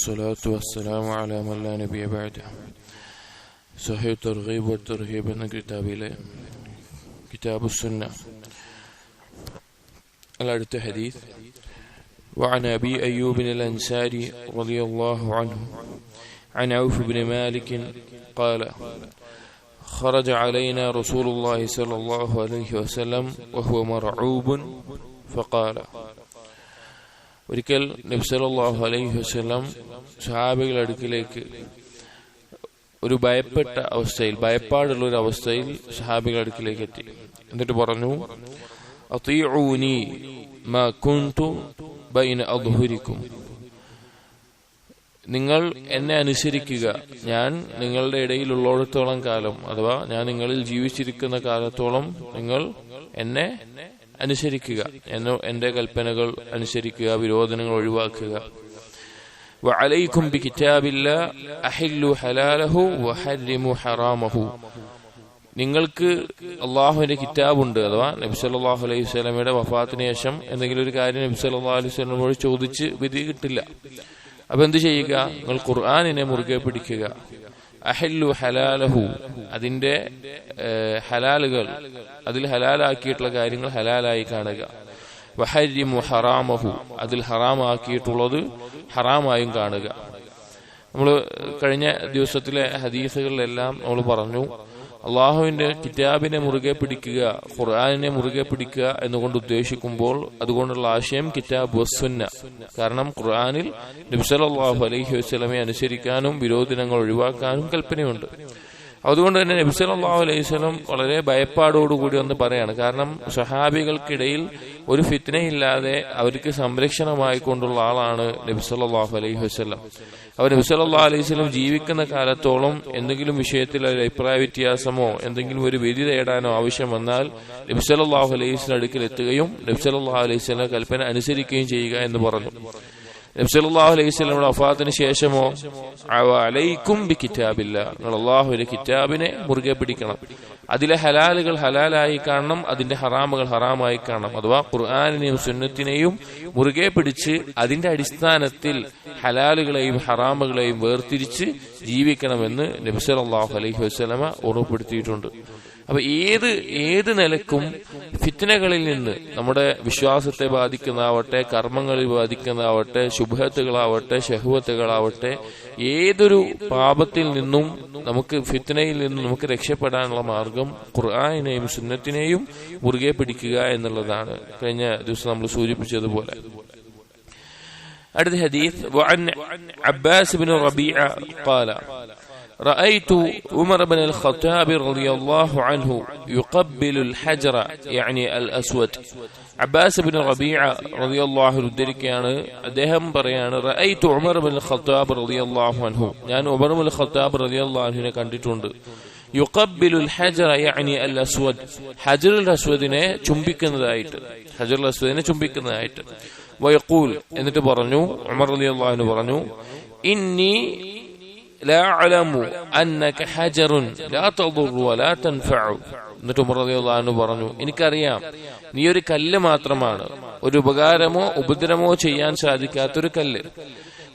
والصلاة والسلام على من لا نبي بعده. صحيح الترغيب والترهيب من كتاب كتاب السنة. الأرض حديث. وعن أبي أيوب الأنساري رضي الله عنه. عن عوف بن مالك قال خرج علينا رسول الله صلى الله عليه وسلم وهو مرعوب فقال ഒരിക്കൽ നബ്സലാഹു അലൈഹി വസ്ലം സഹാബികളുടെ അടുക്കിലേക്ക് ഒരു ഭയപ്പെട്ട അവസ്ഥയിൽ ഭയപ്പാടുള്ള ഒരു അവസ്ഥയിൽ സഹാബികളുടെ അടുക്കിലേക്ക് എത്തി. എന്നിട്ട് പറഞ്ഞു മാ കുന്തു ബൈന നിങ്ങൾ എന്നെ അനുസരിക്കുക. ഞാൻ നിങ്ങളുടെ ഇടയിലുള്ളിടത്തോളം കാലം അഥവാ ഞാൻ നിങ്ങളിൽ ജീവിച്ചിരിക്കുന്ന കാലത്തോളം നിങ്ങൾ എന്നെ അനുസരിക്കുക എന്നോ എന്റെ കൽപ്പനകൾ അനുസരിക്കുക വിരോധനങ്ങൾ ഒഴിവാക്കുക وعليكم بكتاب الله أحلوا حلاله وحرموا حرامه നിങ്ങൾക്ക് അള്ളാഹുവിന്റെ കിതാബുണ്ട് അഥവാ നബി സല്ലല്ലാഹു അലൈഹി വസല്ലമയുടെ വഫാത്തിന് ശേഷം എന്തെങ്കിലും ഒരു കാര്യം നബി സല്ലല്ലാഹു അലൈഹി വസല്ലമയോട് ചോദിച്ച് വിധി കിട്ടില്ല അപ്പൊ എന്ത് ചെയ്യുക നിങ്ങൾ ഖുർആാനിനെ മുറുകെ പിടിക്കുക അഹല്ലു ഹലാലഹു. അതിന്റെ ഹലാലുകൾ അതിൽ ഹലാലാക്കിയിട്ടുള്ള കാര്യങ്ങൾ ഹലാലായി കാണുക. വഹരിമു ഹറാമഹു. അതിൽ ഹറാമാക്കിയിട്ടുള്ളത് ഹറാമായും കാണുക. നമ്മൾ കഴിഞ്ഞ ദിവസത്തിലെ ഹദീസുകളിലെല്ലാം നമ്മൾ പറഞ്ഞു അള്ളാഹുവിന്റെ കിതാബിനെ മുറുകെ പിടിക്കുക ഖുർആാനിനെ മുറുകെ പിടിക്കുക എന്നുകൊണ്ട് ഉദ്ദേശിക്കുമ്പോൾ അതുകൊണ്ടുള്ള ആശയം കിതാബ് വസ്സുന്ന കാരണം ഖുർആാനിൽ നബ്സലാഹു അലഹി വസ്ലമെ അനുസരിക്കാനും വിരോധനങ്ങൾ ഒഴിവാക്കാനും കൽപ്പനയുണ്ട്. അതുകൊണ്ട് തന്നെ നബ്സലാഹു അലൈഹി സ്വലം വളരെ ഭയപ്പാടോടുകൂടി ഒന്ന് പറയാണ്. കാരണം സഹാബികൾക്കിടയിൽ ഒരു ഫിത്നയില്ലാതെ അവർക്ക് സംരക്ഷണമായി കൊണ്ടുള്ള ആളാണ് നബ്സലാഹു അലൈഹി വസ്ലം അവർ അലൈഹി സ്വലം ജീവിക്കുന്ന കാലത്തോളം എന്തെങ്കിലും വിഷയത്തിൽ ഒരു അഭിപ്രായ വ്യത്യാസമോ എന്തെങ്കിലും ഒരു വിധി തേടാനോ ആവശ്യം വന്നാൽ നബ്സലാഹു അലൈഹി സ്വലം അടുക്കൽ എത്തുകയും അലൈഹി സ്വലം കൽപ്പന അനുസരിക്കുകയും ചെയ്യുക എന്ന് പറഞ്ഞു. നബ്സലാഹു അലൈഹി ശേഷമോ അലൈക്കും അള്ളാഹുവിന്റെ കിതാബിനെ മുറുകെ പിടിക്കണം. അതിലെ ഹലാലുകൾ ഹലാലായി കാണണം അതിന്റെ ഹറാമുകൾ ഹറാമായി കാണണം. അഥവാ ഖുർആാനിനെയും സുന്നത്തിനെയും മുറുകെ പിടിച്ച് അതിന്റെ അടിസ്ഥാനത്തിൽ ഹലാലുകളെയും ഹറാമുകളെയും വേർതിരിച്ച് ജീവിക്കണമെന്ന് നബ്സൽ അള്ളാഹു അലൈഹി വസ്ലമ ഉറപ്പെടുത്തിയിട്ടുണ്ട് അപ്പൊ ഏത് ഏത് നിലക്കും ഫിത്തനകളിൽ നിന്ന് നമ്മുടെ വിശ്വാസത്തെ ബാധിക്കുന്നതാവട്ടെ കർമ്മങ്ങളിൽ ബാധിക്കുന്നതാവട്ടെ ശുഭത്തുകളാവട്ടെ ഷഹുവത്തുകളാവട്ടെ ഏതൊരു പാപത്തിൽ നിന്നും നമുക്ക് ഫിത്തനയിൽ നിന്നും നമുക്ക് രക്ഷപ്പെടാനുള്ള മാർഗം ഖുർആാനെയും സുന്നത്തിനെയും മുറുകെ പിടിക്കുക എന്നുള്ളതാണ് കഴിഞ്ഞ ദിവസം നമ്മൾ സൂചിപ്പിച്ചതുപോലെ അടുത്ത ഹദീസ് وعن عباس بن ربيعة قال رأيت عمر بن الخطاب رضي الله عنه يقبل الحجر يعني الأسود അബ്ബാസ് ബിൻ റബീഅ റളിയല്ലാഹു ഉദ്ധരിക്കുകയാണ് അദ്ദേഹം പറയാണ് റഅയ്തു ഉമർ ബിൻ ഖത്താബ് റളിയല്ലാഹു അൻഹു ഞാൻ ഉമർ ബിൻ ഖത്താബ് റളിയല്ലാഹു അൻഹുവിനെ കണ്ടിട്ടുണ്ട് യുഖബ്ബിലുൽ ഹജറ യഅനി അൽ അസ്വദ് ഹജറുൽ അസ്വദിനെ ചുംബിക്കുന്നതായിട്ട് ഹജറുൽ അസ്വദിനെ ചുംബിക്കുന്നതായിട്ട് വയഖൂൽ എന്നിട്ട് പറഞ്ഞു ഉമർ റളിയല്ലാഹു അൻഹു പറഞ്ഞു ഇന്നി لا أعلم أنك حجر لا تضر ولا تنفع എന്നിട്ട് ഉമർന്നു പറഞ്ഞു എനിക്കറിയാം നീ ഒരു കല്ല് മാത്രമാണ് ഒരു ഉപകാരമോ ഉപദ്രവമോ ചെയ്യാൻ സാധിക്കാത്തൊരു കല്ല്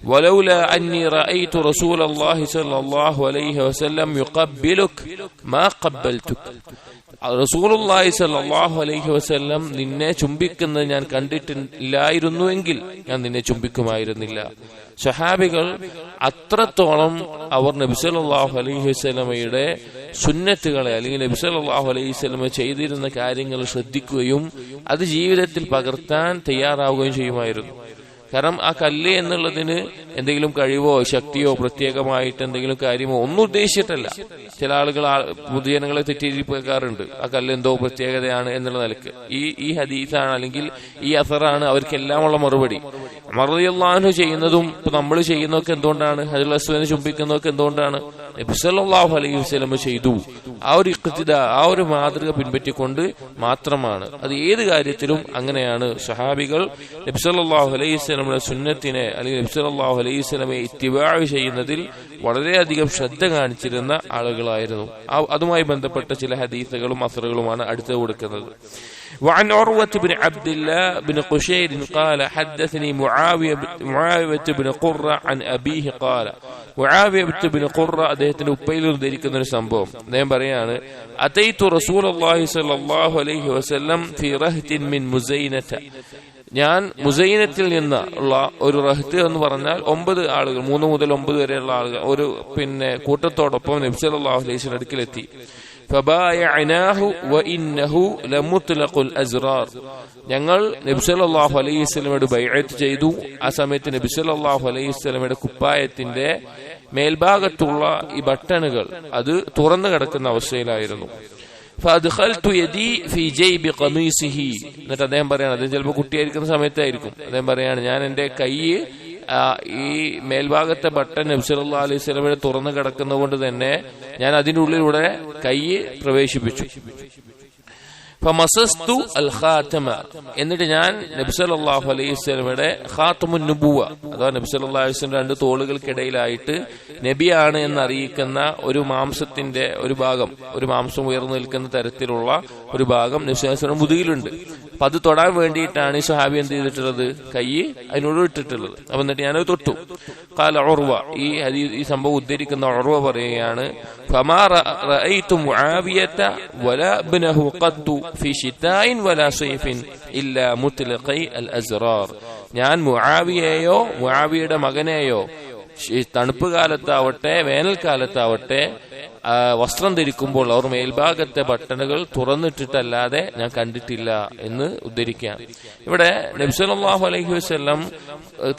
ولولا أني رأيت رسول الله صلى الله عليه وسلم يقبلك ما قبلتك റസൂലുള്ളാഹി സ്വല്ലല്ലാഹു അലൈഹി വസല്ലം നിന്നെ ചുംബിക്കുന്നത് ഞാൻ കണ്ടിട്ടില്ലായിരുന്നുവെങ്കിൽ ഞാൻ നിന്നെ ചുംബിക്കുമായിരുന്നില്ല. സഹാബികൾ അത്രത്തോളം അവർ നബിസലാഹു അലൈഹി വസ്ലമയുടെ സുന്നത്തുകളെ അല്ലെങ്കിൽ നബിസലാഹു അലൈഹി വസ്ലമ ചെയ്തിരുന്ന കാര്യങ്ങൾ ശ്രദ്ധിക്കുകയും അത് ജീവിതത്തിൽ പകർത്താൻ തയ്യാറാവുകയും ചെയ്യുമായിരുന്നു. കാരണം ആ കല്ല് എന്നുള്ളതിന് എന്തെങ്കിലും കഴിവോ ശക്തിയോ പ്രത്യേകമായിട്ട് എന്തെങ്കിലും കാര്യമോ ഒന്നും ഉദ്ദേശിച്ചിട്ടല്ല. ചില ആളുകൾ പൊതുജനങ്ങളെ തെറ്റിദ്ധരിപ്പിക്കാറുണ്ട്. ആ കല്ല് എന്തോ പ്രത്യേകതയാണ് എന്നുള്ള നിലയ്ക്ക്. ഈ ഈ ഹദീസാണ് അല്ലെങ്കിൽ ഈ അസറാണ് അവർക്കെല്ലാമുള്ള മറുപടി. മറുതിയല്ലാഹു ചെയ്യുന്നതും ഇപ്പൊ നമ്മൾ ചെയ്യുന്നതൊക്കെ എന്തുകൊണ്ടാണ്? ഹജുൽ ചുംബിക്കുന്നതൊക്കെ എന്തുകൊണ്ടാണ്? നബിസല്ലാഹു അലൈഹി വസ്ലമ ചെയ്തു. ആ ഒരു ഇഖ്തിദ ആ ഒരു മാതൃക പിൻപറ്റിക്കൊണ്ട് മാത്രമാണ്. അത് ഏത് കാര്യത്തിലും അങ്ങനെയാണ്. സഹാബികൾ നബിസല്ലാഹു അലൈഹി സ്വലമിയുടെ സുന്നത്തിനെ അല്ലെങ്കിൽ നബിസല്ലാഹു അലൈഹി സ്വലമെ ഇത്തിബാഴ് ചെയ്യുന്നതിൽ വളരെയധികം ശ്രദ്ധ കാണിച്ചിരുന്ന ആളുകളായിരുന്നു അതുമായി ബന്ധപ്പെട്ട ചില ഹദീസുകളും അസറുകളുമാണ് അടുത്ത് കൊടുക്കുന്നത് وعن عروة بن عبد الله بن قشير قال حدثني معاوية معاوية بن قرة عن أبيه قال معاوية بن قرة അദ്ദേഹത്തിന്റെ ഉപ്പയിൽ ഉദ്ധരിക്കുന്ന ഒരു സംഭവം അദ്ദേഹം പറയാണ് അതൈത്തു റസൂൽ അള്ളാഹി സല്ലല്ലാഹു അലൈഹി വസല്ലം ഫി റഹ്തിൻ മിൻ മുസൈനത ഞാൻ മുസൈനത്തിൽ നിന്ന് ഉള്ള ഒരു റഹ്ത്ത് എന്ന് പറഞ്ഞാൽ ഒമ്പത് ആളുകൾ മൂന്ന് മുതൽ ഒമ്പത് വരെയുള്ള ആളുകൾ ഒരു പിന്നെ കൂട്ടത്തോടൊപ്പം നബ്സൽ അള്ളാഹു അടുക്കിലെത്തി. ഞങ്ങൾ നബ്സലാഹു അലൈഹി സ്വലമയുടെ ബൈഅത്ത് ചെയ്തു. ആ സമയത്ത് നബ്സലാഹു അലൈഹി സ്വലമയുടെ കുപ്പായത്തിന്റെ മേൽഭാഗത്തുള്ള ഈ ബട്ടണുകൾ അത് തുറന്നു കിടക്കുന്ന അവസ്ഥയിലായിരുന്നു. എന്നിട്ട് അദ്ദേഹം പറയാണ് അദ്ദേഹം ചിലപ്പോൾ കുട്ടിയായിരിക്കുന്ന സമയത്തായിരിക്കും. അദ്ദേഹം പറയാണ് ഞാൻ എന്റെ കൈ ഈ മേൽഭാഗത്തെ ബട്ടൺ നബ്സല്ലാ അലൈഹി സ്വലമിനെ തുറന്നു കിടക്കുന്നതുകൊണ്ട് തന്നെ ഞാൻ അതിന്റെ ഉള്ളിലൂടെ കൈ പ്രവേശിപ്പിച്ചു. ഫമസസ്തു അൽ ഖാത്തമ എന്നിട്ട് ഞാൻ നബ്സല്ലാഹു അലൈഹി സ്വലമയുടെ ഖാത്തമുൻ നുബുവ. അഥവാ നബ്സല്ലാ അലൈഹി സ്വലം രണ്ട് തോളുകൾക്കിടയിലായിട്ട് നബിയാണ് എന്ന് അറിയിക്കുന്ന ഒരു മാംസത്തിന്റെ ഒരു ഭാഗം ഒരു മാംസം ഉയർന്നു നിൽക്കുന്ന തരത്തിലുള്ള ഒരു ഭാഗം നബ്സുലം മുതുകിലുണ്ട്. അപ്പൊ അത് തൊടാൻ വേണ്ടിയിട്ടാണ് സ്വഹാബി എന്ത് ചെയ്തിട്ടുള്ളത്? കൈ അതിനോട് ഇട്ടിട്ടുള്ളത്. അപ്പൊ എന്നിട്ട് ഞാനത് തൊട്ടു. കാല ഓർവ ഈ ഈ സംഭവം ഉദ്ധരിക്കുന്ന ഓർവ പറയുകയാണ് ഞാൻ മുആവിയെയോ മുആവിയുടെ മകനെയോ തണുപ്പ് കാലത്താവട്ടെ വേനൽക്കാലത്താവട്ടെ വസ്ത്രം ധരിക്കുമ്പോൾ അവർ മേൽഭാഗത്തെ ബട്ടണുകൾ തുറന്നിട്ടിട്ടല്ലാതെ ഞാൻ കണ്ടിട്ടില്ല എന്ന് ഉദ്ധരിക്കാം ഇവിടെ നബ്സലാഹു അലൈഹി വസ്ല്ലം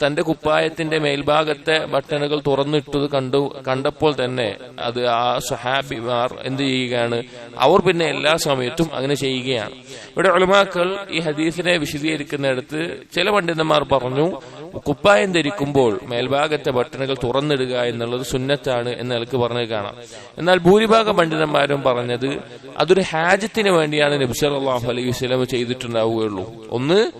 തന്റെ കുപ്പായത്തിന്റെ മേൽഭാഗത്തെ ബട്ടണുകൾ തുറന്നിട്ടത് കണ്ടു കണ്ടപ്പോൾ തന്നെ അത് ആ സഹാബിമാർ എന്ത് ചെയ്യുകയാണ്? അവർ പിന്നെ എല്ലാ സമയത്തും അങ്ങനെ ചെയ്യുകയാണ്. ഇവിടെ ഒളിമാക്കൾ ഈ ഹദീസിനെ വിശദീകരിക്കുന്നിടത്ത് ചില പണ്ഡിതന്മാർ പറഞ്ഞു കുപ്പായം ധരിക്കുമ്പോൾ മേൽഭാഗത്തെ ബട്ടണുകൾ തുറന്നിടുക എന്നുള്ളത് സുന്നത്താണ് എന്ന് നിലയ്ക്ക് പറഞ്ഞത് കാണാം. എന്നാൽ ഭൂരിഭാഗം പണ്ഡിതന്മാരും പറഞ്ഞത് അതൊരു ഹാജത്തിന് വേണ്ടിയാണ് നബ്സർ അള്ളാഹു അലൈഹി വസല്ലം ചെയ്തിട്ടുണ്ടാവുകയുള്ളൂ. ഒന്ന്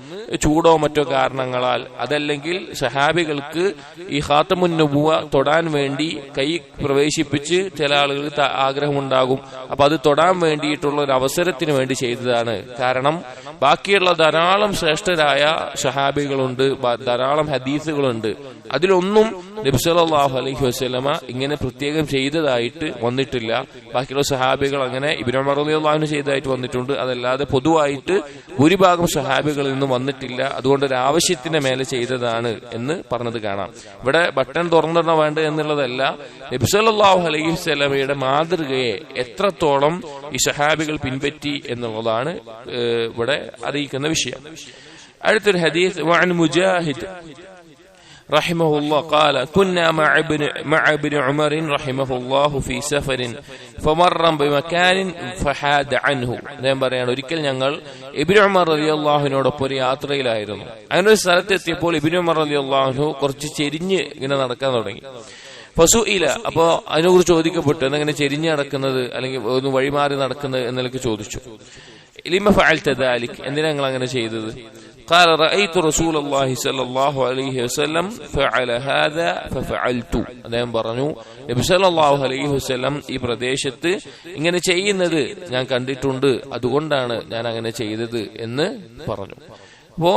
ചൂടോ മറ്റോ കാരണങ്ങളാൽ അതല്ലെങ്കിൽ സഹാബികൾക്ക് ഈ ഖാത്തമുൻ നുബുവ തൊടാൻ വേണ്ടി കൈ പ്രവേശിപ്പിച്ച് ചില ആളുകൾക്ക് ആഗ്രഹമുണ്ടാകും. അപ്പൊ അത് തൊടാൻ വേണ്ടിയിട്ടുള്ള ഒരു അവസരത്തിന് വേണ്ടി ചെയ്തതാണ്. കാരണം ബാക്കിയുള്ള ധാരാളം ശ്രേഷ്ഠരായ സഹാബികളുണ്ട് ബ- ധാരാളം ഹദീസുകളുണ്ട്. അതിലൊന്നും നബി സല്ലല്ലാഹു അലൈഹി വസല്ലമ ഇങ്ങനെ പ്രത്യേകം ചെയ്തതായിട്ട് വന്നിട്ടില്ല. ബാക്കിയുള്ള സഹാബികൾ അങ്ങനെ ഇബ്നു ഉമർ റളിയല്ലാഹു അൻഹു ചെയ്തതായിട്ട് വന്നിട്ടുണ്ട്. അതല്ലാതെ പൊതുവായിട്ട് ഭൂരിഭാഗം സഹാബികളിൽ നിന്നും വന്നിട്ടില്ല. അതുകൊണ്ട് ഒരു ആവശ്യത്തിന്റെ മേലെ ചെയ്തതാണ് എന്ന് പറഞ്ഞത് കാണാം. ഇവിടെ ബട്ടൺ തുറന്നിടണ വേണ്ട എന്നുള്ളതല്ല നബി സല്ലല്ലാഹു അലൈഹി വസ്ലമയുടെ മാതൃകയെ എത്രത്തോളം ഈ സഹാബികൾ പിൻപറ്റി എന്നുള്ളതാണ് ഇവിടെ അറിയിക്കുന്ന വിഷയം. അടുത്തൊരു ഹദീസ് വഅൻ മുജാഹിദ് رحمه الله قال كنا مع ابن مع ابن عمر رحمه الله في سفر فمر بمكان فحاد عنه അദ്ദേഹം പറയാണ് ഒരിക്കൽ ഞങ്ങൾ ഇബ്നു ഉമർ റളിയല്ലാഹുവിനോടൊപ്പം ഒരു യാത്രയിലായിരുന്നു അങ്ങനെ ഒരു സ്ഥലത്തെത്തിയപ്പോൾ ഇബ്നു ഉമർ റളിയല്ലാഹു കുറച്ച് ചെരിഞ്ഞ് ഇങ്ങനെ നടക്കാൻ തുടങ്ങി ഫസുഇല അപ്പോ അതിനെക്കുറിച്ച് ചോദിക്കപ്പെട്ടു എന്തെങ്ങനെ ചെരിഞ്ഞ് നടക്കുന്നത് അല്ലെങ്കിൽ ഒന്ന് വഴിമാറി നടക്കുന്നത് എന്നൊക്കെ ചോദിച്ചു ലിമ ഫഅൽത ദാലിക് എന്തിനാ നിങ്ങൾ അങ്ങനെ ചെയ്തത് قال رأيت رسول الله صلى الله عليه وسلم فعل هذا ففعلت അദ്ദേഹം പറഞ്ഞു നബി സല്ലല്ലാഹു അലൈഹി വസല്ലം ഈ പ്രദേശത്ത് ഇങ്ങനെ ചെയ്യുന്നത് ഞാൻ കണ്ടിട്ടുണ്ട് അതുകൊണ്ടാണ് ഞാൻ അങ്ങനെ ചെയ്തത് എന്ന് പറഞ്ഞു അപ്പോ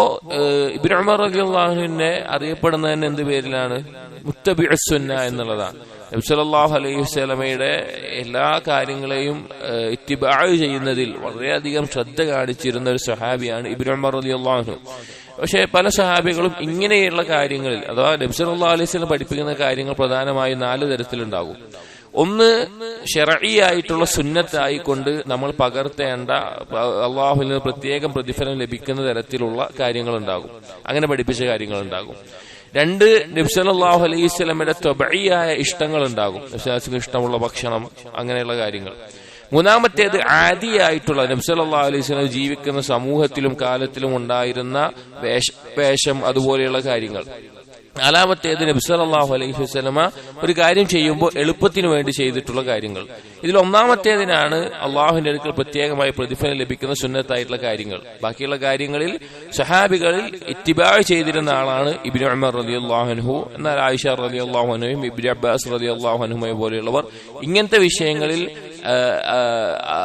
ഇബ്രാഹിം ഉമർ അള്ളാഹുവിനെ അറിയപ്പെടുന്നതിന് എന്ത് പേരിലാണ്? മുത്തബിഅസുന്ന എന്നുള്ളതാണ്. നബി സല്ലല്ലാഹു അലൈഹി സ്വലമയുടെ എല്ലാ കാര്യങ്ങളെയും ഇത്തിബാ ചെയ്യുന്നതിൽ വളരെയധികം ശ്രദ്ധ കാണിച്ചിരുന്ന ഒരു സഹാബിയാണ് ഇബ്നു ഉമർ റളിയല്ലാഹു പക്ഷേ പല സഹാബികളും ഇങ്ങനെയുള്ള കാര്യങ്ങളിൽ അഥവാ നബി സല്ലല്ലാഹു അലൈഹി സ്വലം പഠിപ്പിക്കുന്ന കാര്യങ്ങൾ പ്രധാനമായും നാല് തരത്തിലുണ്ടാകും. ഒന്ന് ഷെറിയായിട്ടുള്ള സുന്നത്തായിക്കൊണ്ട് നമ്മൾ പകർത്തേണ്ട അള്ളാഹുവിൽ നിന്ന് പ്രത്യേകം പ്രതിഫലം ലഭിക്കുന്ന തരത്തിലുള്ള കാര്യങ്ങളുണ്ടാകും. അങ്ങനെ പഠിപ്പിച്ച കാര്യങ്ങൾ ഉണ്ടാകും രണ്ട് നബ്സലാഹു അലൈഹി സ്വലമിന്റെ തൊബഴിയായ ഇഷ്ടങ്ങൾ ഉണ്ടാകും നബ്സലാസിന് ഇഷ്ടമുള്ള ഭക്ഷണം അങ്ങനെയുള്ള കാര്യങ്ങൾ. മൂന്നാമത്തേത് ആദിയായിട്ടുള്ള നബ്സലാഹു അലൈഹി സ്വലം ജീവിക്കുന്ന സമൂഹത്തിലും കാലത്തിലും ഉണ്ടായിരുന്ന വേഷം അതുപോലെയുള്ള കാര്യങ്ങൾ. നാലാമത്തേത് നബി സല്ലല്ലാഹു അലൈഹി വസല്ലമ ഒരു കാര്യം ചെയ്യുമ്പോൾ എളുപ്പത്തിന് വേണ്ടി ചെയ്തിട്ടുള്ള കാര്യങ്ങൾ. ഇതിൽ ഒന്നാമത്തേതിനാണ് അള്ളാഹുവിന്റെ അടുക്കൽ പ്രത്യേകമായി പ്രതിഫലം ലഭിക്കുന്ന സുന്നത്തായിട്ടുള്ള കാര്യങ്ങൾ. ബാക്കിയുള്ള കാര്യങ്ങളിൽ സഹാബികളിൽ ഇത്തിബാ ചെയ്തിരുന്ന ആളാണ് ഇബിൻ ഉമർ റളിയല്ലാഹു അൻഹു. എന്നാൽ ആയിഷ റളിയല്ലാഹു അൻഹുയും ഇബ്നു അബ്ബാസ് റളിയല്ലാഹു അൻഹുമയെ പോലെയുള്ളവർ ഇങ്ങനത്തെ വിഷയങ്ങളിൽ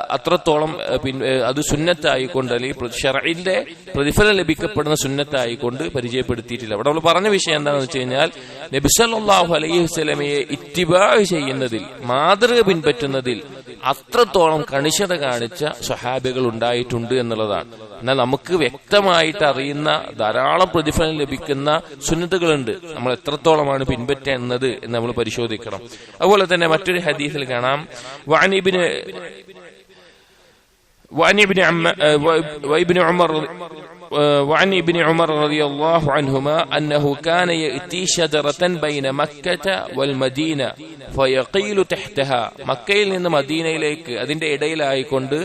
അത്രത്തോളം പിന്നെ അത് സുന്നത്തായിക്കൊണ്ട് അല്ലെങ്കിൽ ഷറയിന്റെ പ്രതിഫലം ലഭിക്കപ്പെടുന്ന സുന്നത്തായിക്കൊണ്ട് പരിചയപ്പെടുത്തിയിട്ടില്ല. അവിടെ നമ്മൾ പറഞ്ഞ വിഷയം എന്താണെന്ന് വെച്ച് കഴിഞ്ഞാൽ നബിസല്ലാഹു അലൈഹി വസ്ലമയെ ഇറ്റിബാ ചെയ്യുന്നതിൽ മാതൃക പിൻപറ്റുന്നതിൽ അത്രത്തോളം കണിശത കാണിച്ച സ്വഹാബികൾ ഉണ്ടായിട്ടുണ്ട് എന്നുള്ളതാണ്. എന്നാൽ നമുക്ക് വ്യക്തമായിട്ട് അറിയുന്ന ധാരാളം പ്രതിഫലം ലഭിക്കുന്ന സുന്നത്തുകളുണ്ട്. നമ്മൾ എത്രത്തോളമാണ് പിൻപറ്റുന്നത് എന്ന് നമ്മൾ പരിശോധിക്കണം. അതുപോലെ തന്നെ മറ്റൊരു ഹദീസിൽ കാണാം. വാനിബിന് وعن ابن عم وابن عمر وعن ابن عمر رضي الله عنهما أنه كان يأتي شجرة بين مكة والمدينة فيقيل تحتها മക്കയിൽ നിന്ന് മദീനയിലേക്ക് അതിന്റെ ഇടയിലായിക്കൊണ്ട്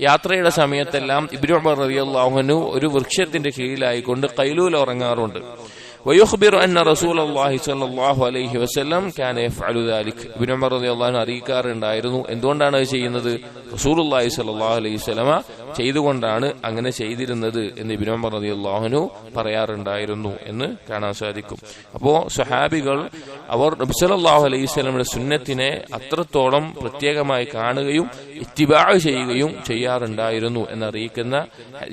യാത്രയുടെ സമയത്തെല്ലാം ഇബ്നു ഉമർ റളിയല്ലാഹു അൻഹു ഒരു വൃക്ഷത്തിന്റെ കീഴിലായിക്കൊണ്ട് കൈലൂൽ ഉറങ്ങാറുണ്ട് വയുഹ്ബിർ അന്ന റസൂൽ അള്ളാഹി സല്ലാഹു അലൈഹി വസ്ലം ക്യാൻ എഫ്അലു ദാലിക് ഇബിൻ ഉമർ റളിയല്ലാഹു അൻഹു അറിയിക്കാറുണ്ടായിരുന്നു. എന്തുകൊണ്ടാണ് അത് ചെയ്യുന്നത്? റസൂലുള്ളാഹി സ്വല്ലല്ലാഹു അലൈഹി വസല്ലമ ചെയ്തുകൊണ്ടാണ് അങ്ങനെ ചെയ്തിരുന്നത് എന്ന് ഇബ്നു ഉമർ അള്ളാഹുനു പറയാറുണ്ടായിരുന്നു എന്ന് കാണാൻ സാധിക്കും. അപ്പോ സ്വഹാബികൾ അവർ നബി സല്ലല്ലാഹു അലൈഹി സ്വലമിന്റെ സുന്നത്തിനെ അത്രത്തോളം പ്രത്യേകമായി കാണുകയും ഇത്തിബാ ചെയ്യുകയും ചെയ്യാറുണ്ടായിരുന്നു എന്നറിയിക്കുന്ന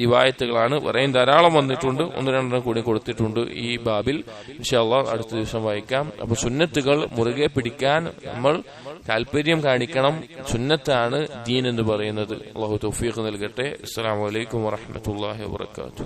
റിവായത്തുകളാണ് പറയും ധാരാളം വന്നിട്ടുണ്ട്. ഒന്ന് രണ്ടെണ്ണം കൂടി കൊടുത്തിട്ടുണ്ട് ഈ ബാബിൽ. ഇൻഷാല്ലാ അടുത്ത ദിവസം വായിക്കാം. അപ്പൊ സുന്നത്തുകൾ മുറുകെ പിടിക്കാൻ നമ്മൾ താല്പര്യം കാണിക്കണം. സുന്നത്താണ് ദീൻ എന്ന് പറയുന്നത്. അള്ളാഹു തൗഫീഖ് നൽകട്ടെ. അസ്സാം വലൈക്കും വറഹ്മത്തുള്ളാഹി വബറകാതുഹു.